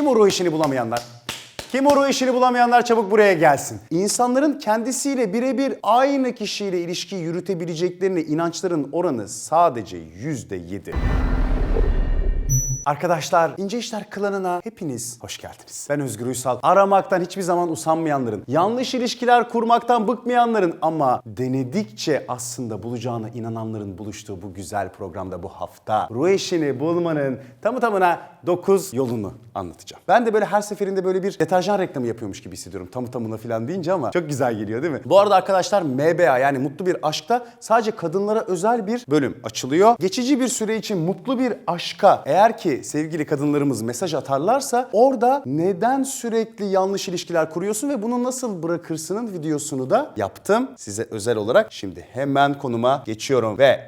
Kim o ruh eşini bulamayanlar? Kim o ruh eşini bulamayanlar çabuk buraya gelsin. İnsanların kendisiyle birebir aynı kişiyle ilişki yürütebileceklerine inançların oranı sadece yüzde yedi. Arkadaşlar İnce İşler klanına hepiniz hoş geldiniz. Ben Özgür Uysal. Aramaktan hiçbir zaman usanmayanların, yanlış ilişkiler kurmaktan bıkmayanların ama denedikçe aslında bulacağına inananların buluştuğu bu güzel programda bu hafta ruh eşini bulmanın tamı tamına 9 yolunu anlatacağım. Ben de böyle her seferinde böyle bir deterjan reklamı yapıyormuş gibi hissediyorum tamı tamına falan deyince ama çok güzel geliyor değil mi? Bu arada arkadaşlar MBA yani mutlu bir aşkta sadece kadınlara özel bir bölüm açılıyor. Geçici bir süre için mutlu bir aşka eğer ki sevgili kadınlarımız mesaj atarlarsa orada neden sürekli yanlış ilişkiler kuruyorsun ve bunu nasıl bırakırsının videosunu da yaptım size özel olarak. Şimdi hemen konuma geçiyorum ve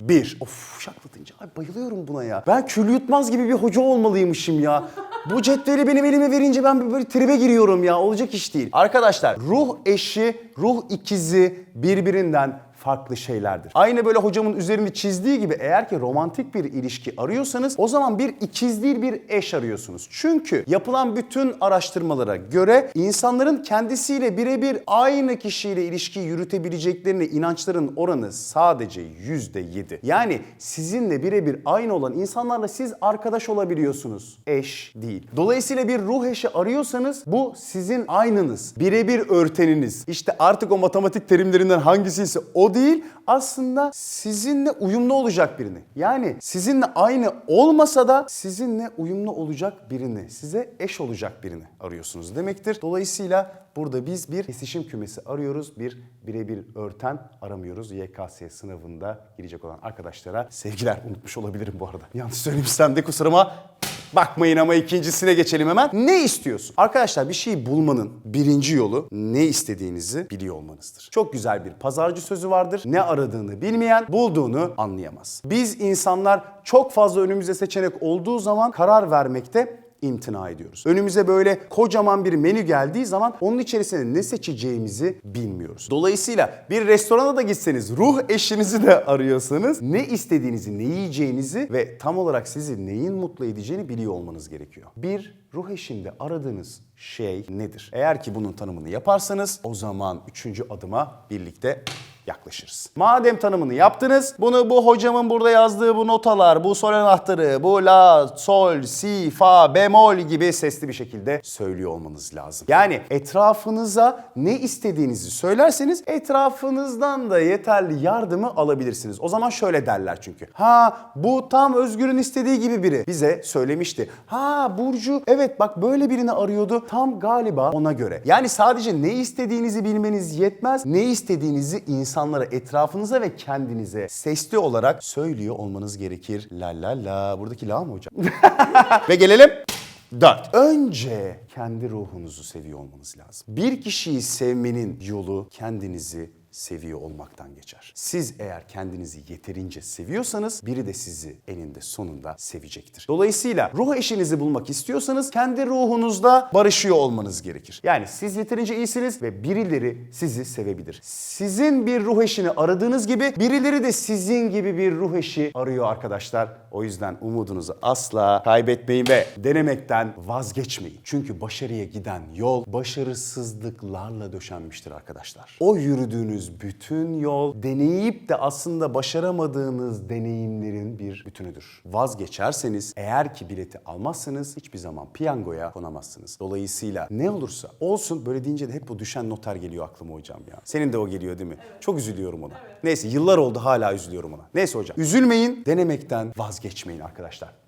bir. Of şaklatınca ay bayılıyorum buna ya. Ben kül yutmaz gibi bir hoca olmalıymışım ya. Bu cetveli benim elime verince ben böyle tribe giriyorum ya. Olacak iş değil. Arkadaşlar ruh eşi, ruh ikizi birbirinden farklı şeylerdir. Aynı böyle hocamın üzerinde çizdiği gibi eğer ki romantik bir ilişki arıyorsanız o zaman bir ikiz değil bir eş arıyorsunuz. Çünkü yapılan bütün araştırmalara göre insanların kendisiyle birebir aynı kişiyle ilişki yürütebileceklerine inançların oranı sadece yüzde yedi. Yani sizinle birebir aynı olan insanlarla siz arkadaş olabiliyorsunuz. Eş değil. Dolayısıyla bir ruh eşi arıyorsanız bu sizin aynınız. Birebir örteniniz. İşte artık o matematik terimlerinden hangisi ise değil aslında sizinle uyumlu olacak birini. Yani sizinle aynı olmasa da sizinle uyumlu olacak birini, size eş olacak birini arıyorsunuz demektir. Dolayısıyla burada biz bir kesişim kümesi arıyoruz. Bir birebir örten aramıyoruz. YKS sınavında girecek olan arkadaşlara sevgiler unutmuş olabilirim bu arada. Yanlış söylemişsem de kusuruma Bakmayın ama ikincisine geçelim hemen. Ne istiyorsun? Arkadaşlar bir şeyi bulmanın birinci yolu ne istediğinizi biliyor olmanızdır. Çok güzel bir pazarcı sözü vardır. Ne aradığını bilmeyen bulduğunu anlayamaz. Biz insanlar çok fazla önümüzde seçenek olduğu zaman karar vermekte imtina ediyoruz. Önümüze böyle kocaman bir menü geldiği zaman onun içerisinde ne seçeceğimizi bilmiyoruz. Dolayısıyla bir restorana da gitseniz, ruh eşinizi de arıyorsanız ne istediğinizi, ne yiyeceğinizi ve tam olarak sizi neyin mutlu edeceğini biliyor olmanız gerekiyor. Bir ruh eşinde aradığınız şey nedir? Eğer ki bunun tanımını yaparsanız o zaman üçüncü adıma birlikte yaklaşırız. Madem tanımını yaptınız, bunu bu hocamın burada yazdığı bu notalar, bu sol anahtarı, bu la, sol, si, fa, bemol gibi sesli bir şekilde söylüyor olmanız lazım. Yani etrafınıza ne istediğinizi söylerseniz etrafınızdan da yeterli yardımı alabilirsiniz. O zaman şöyle derler çünkü. Ha bu tam Özgür'ün istediği gibi biri. Bize söylemişti. Ha Burcu evet bak böyle birini arıyordu. Tam galiba ona göre. Yani sadece ne istediğinizi bilmeniz yetmez. Ne istediğinizi insanlara, etrafınıza ve kendinize sesli olarak söylüyor olmanız gerekir. La la la. Buradaki la mı hocam? ve gelelim 4. Önce kendi ruhunuzu seviyor olmanız lazım. Bir kişiyi sevmenin yolu kendinizi seviyor olmaktan geçer. Siz eğer kendinizi yeterince seviyorsanız biri de sizi eninde sonunda sevecektir. Dolayısıyla ruh eşinizi bulmak istiyorsanız kendi ruhunuzda barışıyor olmanız gerekir. Yani siz yeterince iyisiniz ve birileri sizi sevebilir. Sizin bir ruh eşini aradığınız gibi birileri de sizin gibi bir ruh eşi arıyor arkadaşlar. O yüzden umudunuzu asla kaybetmeyin ve denemekten vazgeçmeyin. Çünkü başarıya giden yol başarısızlıklarla döşenmiştir arkadaşlar. O yürüdüğünüz bütün yol deneyip de aslında başaramadığınız deneyimlerin bir bütünüdür. Vazgeçerseniz eğer ki bileti almazsanız hiçbir zaman piyangoya konamazsınız. Dolayısıyla ne olursa olsun böyle deyince de hep o düşen noter geliyor aklıma hocam ya. Senin de o geliyor değil mi? Çok üzülüyorum ona. Neyse yıllar oldu hala üzülüyorum ona. Neyse hocam. Üzülmeyin, denemekten vazgeçmeyin arkadaşlar.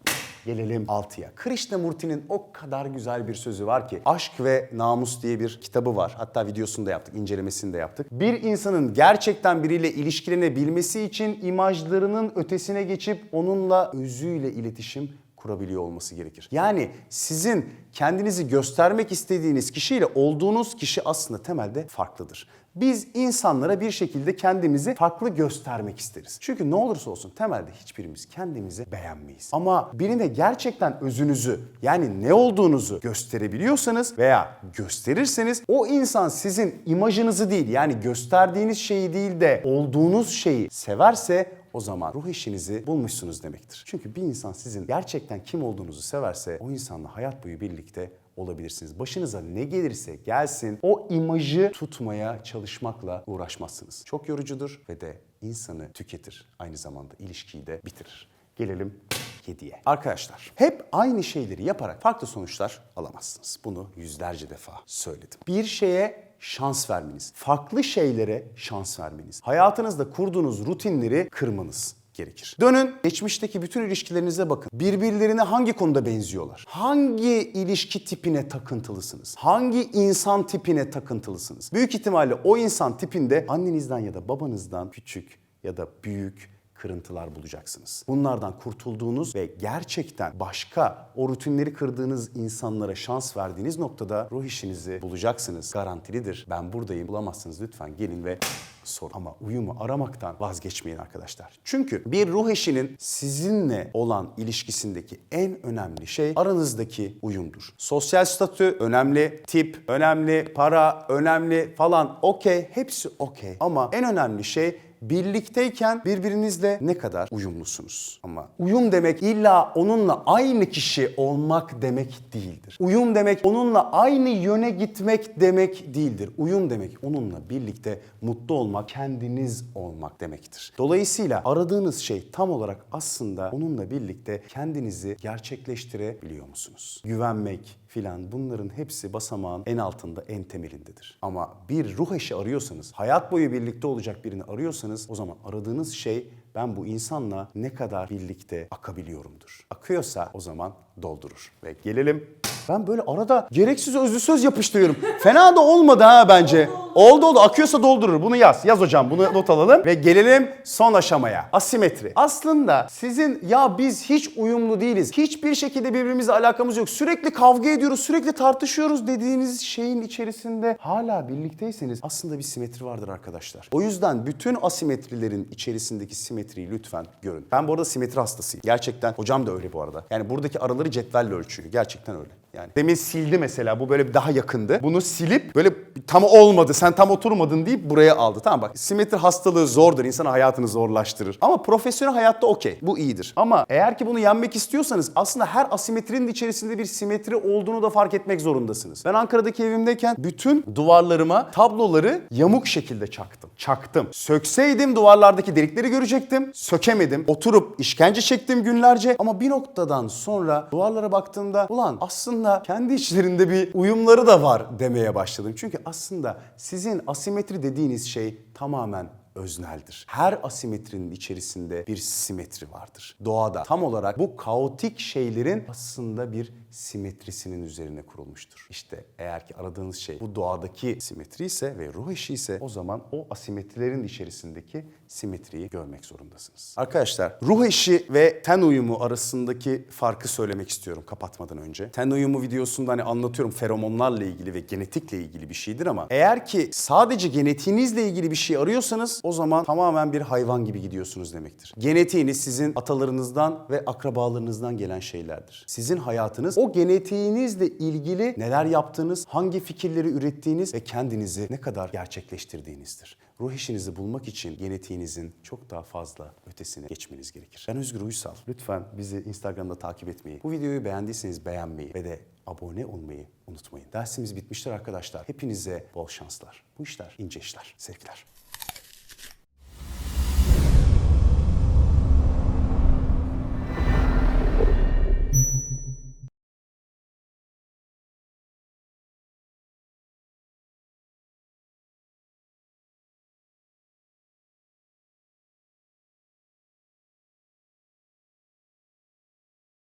Gelelim 6'ya. Krishnamurti'nin o kadar güzel bir sözü var ki Aşk ve Namus diye bir kitabı var. Hatta videosunu da yaptık, incelemesini de yaptık. Bir insanın gerçekten biriyle ilişkilenebilmesi için imajlarının ötesine geçip onunla özüyle iletişim kurabiliyor olması gerekir. Yani sizin kendinizi göstermek istediğiniz kişiyle olduğunuz kişi aslında temelde farklıdır. Biz insanlara bir şekilde kendimizi farklı göstermek isteriz. Çünkü ne olursa olsun temelde hiçbirimiz kendimizi beğenmeyiz. Ama birine gerçekten özünüzü yani ne olduğunuzu gösterebiliyorsanız veya gösterirseniz o insan sizin imajınızı değil yani gösterdiğiniz şeyi değil de olduğunuz şeyi severse o zaman ruh eşinizi bulmuşsunuz demektir. Çünkü bir insan sizin gerçekten kim olduğunuzu severse o insanla hayat boyu birlikte olabilirsiniz. Başınıza ne gelirse gelsin o imajı tutmaya çalışmakla uğraşmazsınız. Çok yorucudur ve de insanı tüketir. Aynı zamanda ilişkiyi de bitirir. Gelelim 7'ye. Arkadaşlar hep aynı şeyleri yaparak farklı sonuçlar alamazsınız. Bunu yüzlerce defa söyledim. Bir şeye şans vermeniz, farklı şeylere şans vermeniz, hayatınızda kurduğunuz rutinleri kırmanız gerekir. Dönün geçmişteki bütün ilişkilerinize bakın. Birbirlerine hangi konuda benziyorlar? Hangi ilişki tipine takıntılısınız? Hangi insan tipine takıntılısınız? Büyük ihtimalle o insan tipinde annenizden ya da babanızdan küçük ya da büyük kırıntılar bulacaksınız. Bunlardan kurtulduğunuz ve gerçekten başka o rutinleri kırdığınız insanlara şans verdiğiniz noktada ruh işinizi bulacaksınız. Garantilidir. Ben buradayım. Bulamazsınız lütfen gelin ve sorun. Ama uyumu aramaktan vazgeçmeyin arkadaşlar. Çünkü bir ruh eşinin sizinle olan ilişkisindeki en önemli şey aranızdaki uyumdur. Sosyal statü önemli, tip önemli, para önemli falan okey, hepsi okey. Ama en önemli şey birlikteyken birbirinizle ne kadar uyumlusunuz. Ama uyum demek illa onunla aynı kişi olmak demek değildir. Uyum demek onunla aynı yöne gitmek demek değildir. Uyum demek onunla birlikte mutlu olmak, kendiniz olmak demektir. Dolayısıyla aradığınız şey tam olarak aslında onunla birlikte kendinizi gerçekleştirebiliyor musunuz? Güvenmek, filan bunların hepsi basamağın en altında, en temelindedir. Ama bir ruh eşi arıyorsanız, hayat boyu birlikte olacak birini arıyorsanız o zaman aradığınız şey ben bu insanla ne kadar birlikte akabiliyorumdur. Akıyorsa o zaman doldurur. Ve gelelim ben böyle arada gereksiz özlü söz yapıştırıyorum. Fena da olmadı ha bence. Oldu oldu. Akıyorsa doldurur. Bunu yaz. Yaz hocam. Bunu not alalım. Ve gelelim son aşamaya. Asimetri. Aslında sizin ya biz hiç uyumlu değiliz. Hiçbir şekilde birbirimizle alakamız yok. Sürekli kavga ediyoruz. Sürekli tartışıyoruz dediğiniz şeyin içerisinde hala birlikteyseniz aslında bir simetri vardır arkadaşlar. O yüzden bütün asimetrilerin içerisindeki simetriyi lütfen görün. Ben bu arada simetri hastasıyım. Gerçekten hocam da öyle bu arada. Yani buradaki araları cetvelle ölçüyor. Gerçekten öyle. Yani demin sildi mesela bu böyle daha yakındı. Bunu silip böyle tam olmadı sen tam oturmadın deyip buraya aldı. Tamam bak simetri hastalığı zordur. İnsanın hayatını zorlaştırır. Ama profesyonel hayatta okey. Bu iyidir. Ama eğer ki bunu yenmek istiyorsanız aslında her asimetrinin içerisinde bir simetri olduğunu da fark etmek zorundasınız. Ben Ankara'daki evimdeyken bütün duvarlarıma tabloları yamuk şekilde çaktım. Çaktım. Sökseydim duvarlardaki delikleri görecektim. Sökemedim. Oturup işkence çektim günlerce. Ama bir noktadan sonra duvarlara baktığımda ulan aslında kendi içlerinde bir uyumları da var demeye başladım. Çünkü aslında sizin asimetri dediğiniz şey tamamen özneldir. Her asimetrinin içerisinde bir simetri vardır. Doğada tam olarak bu kaotik şeylerin aslında bir simetrisinin üzerine kurulmuştur. İşte eğer ki aradığınız şey bu doğadaki simetri ise ve ruh eşi ise o zaman o asimetrilerin içerisindeki simetriyi görmek zorundasınız. Arkadaşlar ruh eşi ve ten uyumu arasındaki farkı söylemek istiyorum kapatmadan önce. Ten uyumu videosunda hani anlatıyorum feromonlarla ilgili ve genetikle ilgili bir şeydir ama eğer ki sadece genetiğinizle ilgili bir şey arıyorsanız o zaman tamamen bir hayvan gibi gidiyorsunuz demektir. Genetiğiniz sizin atalarınızdan ve akrabalarınızdan gelen şeylerdir. Sizin hayatınız o genetiğinizle ilgili neler yaptığınız, hangi fikirleri ürettiğiniz ve kendinizi ne kadar gerçekleştirdiğinizdir. Ruh işinizi bulmak için genetiğinizin çok daha fazla ötesine geçmeniz gerekir. Ben Özgür Uysal. Lütfen bizi Instagram'da takip etmeyi, bu videoyu beğendiyseniz beğenmeyi ve de abone olmayı unutmayın. Dersimiz bitmiştir arkadaşlar. Hepinize bol şanslar. Bu işler ince işler. Sevgiler.